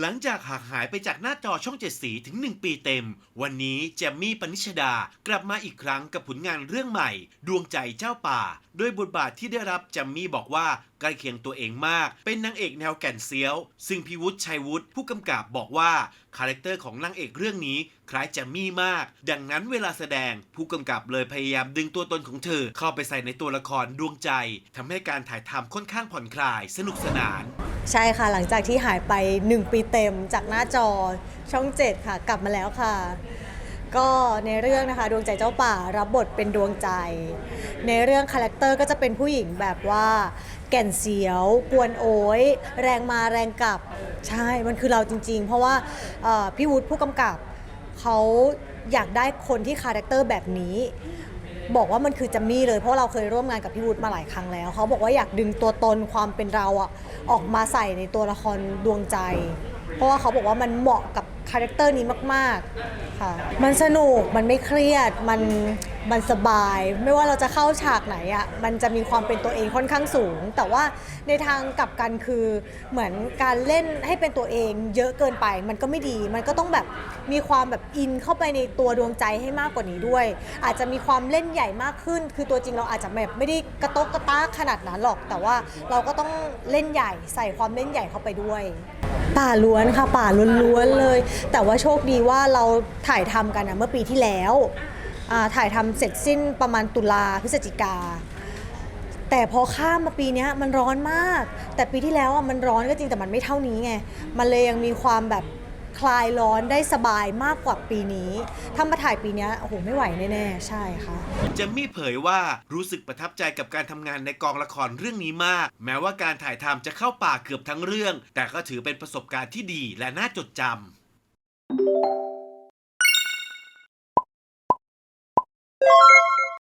หลังจากห่างหายไปจากหน้าจอช่องเจ็ดสีถึง 1 ปีเต็ม วันนี้แจมมี่ปนิชดากลับมาอีกครั้งกับผลงานเรื่องใหม่ ดวงใจเจ้าป่า โดยบทบาทที่ได้รับแจมมี่บอกว่าใกล้เคียงตัวเองมาก เป็นนางเอกแนวแก่นเซียว ซึ่งพิวุฒิชัยวุฒิผู้กำกับบอกว่า คาแรคเตอร์ของนางเอกเรื่องนี้คล้ายแจมมี่มาก ดังนั้นเวลาแสดงผู้กำกับเลยพยายามดึงตัวตนของเธอ เข้าไปใส่ในตัวละครดวงใจทำให้การถ่ายทำค่อนข้างผ่อนคลาย สนุกสนาน ใช่ค่ะหลังจากที่หายไป 1 ปีเต็มจากหน้าจอช่อง 7 ค่ะ กลับมาแล้วค่ะ ก็ในเรื่องนะคะดวงใจเจ้าป่ารับบทเป็นดวงใจ ในเรื่องคาแรคเตอร์ก็จะเป็นผู้หญิงแบบว่าแก่นเสียว กวนโอยแรงมาแรงกลับ ใช่มันคือเราจริง ๆ เพราะว่าพี่วุฒิผู้กำกับเขาอยากได้คนที่คาแรคเตอร์แบบนี้ บอกว่ามันคือจัมมี่เลยเพราะเราเคยร่วมงานกับพี่วุฒิมาหลายครั้งแล้วเขาบอกว่าอยากดึงตัวตนความเป็นเราอะออกมาใส่ในตัวละครดวงใจ เพราะว่าเขาบอกว่ามันเหมาะกับาแรคเตอร์นี้มาก ๆ ค่ะ มันสนุก มันไม่เครียด มัน มันสบาย ไม่ว่าเราจะเข้าฉากไหนอะมันจะมีความเป็นตัวเองค่อนข้างสูง แต่ว่าในทางกลับกันคือ เหมือนการเล่นให้เป็นตัวเองเยอะเกินไป มันก็ไม่ดี มันก็ต้องแบบมีความแบบอินเข้าไปในตัวดวงใจให้มากกว่านี้ด้วย อาจจะมีความเล่นใหญ่มากขึ้น คือตัวจริงเราอาจจะแบบไม่ได้กระตกกระตากขนาดนั้นหรอก แต่ว่าเราก็ต้องเล่นใหญ่ ใส่ความเล่นใหญ่เข้าไปด้วย ป่าล้วนค่ะ ป่าล้วนๆเลย แต่ว่าโชคดีว่าเราถ่ายทำกันอะเมื่อปีที่แล้วอ่าถ่ายทำเสร็จสิ้นประมาณตุลาพฤศจิกา แต่พอข้ามมาปีเนี้ยมันร้อนมาก แต่ปีที่แล้วอะมันร้อนก็จริงแต่มันไม่เท่านี้ไง มันเลยยังมีความแบบ คลายร้อนได้สบายมากกว่าปีนี้ ถ้ามาถ่ายปีนี้โอ้โหไม่ไหวแน่ๆ ใช่ค่ะเจมมี่เผยว่ารู้สึกประทับใจกับการทำงานในกองละครเรื่องนี้มาก แม้ว่าการถ่ายทำจะเข้าป่าเกือบทั้งเรื่อง แต่ก็ถือเป็นประสบการณ์ที่ดีและน่าจดจำ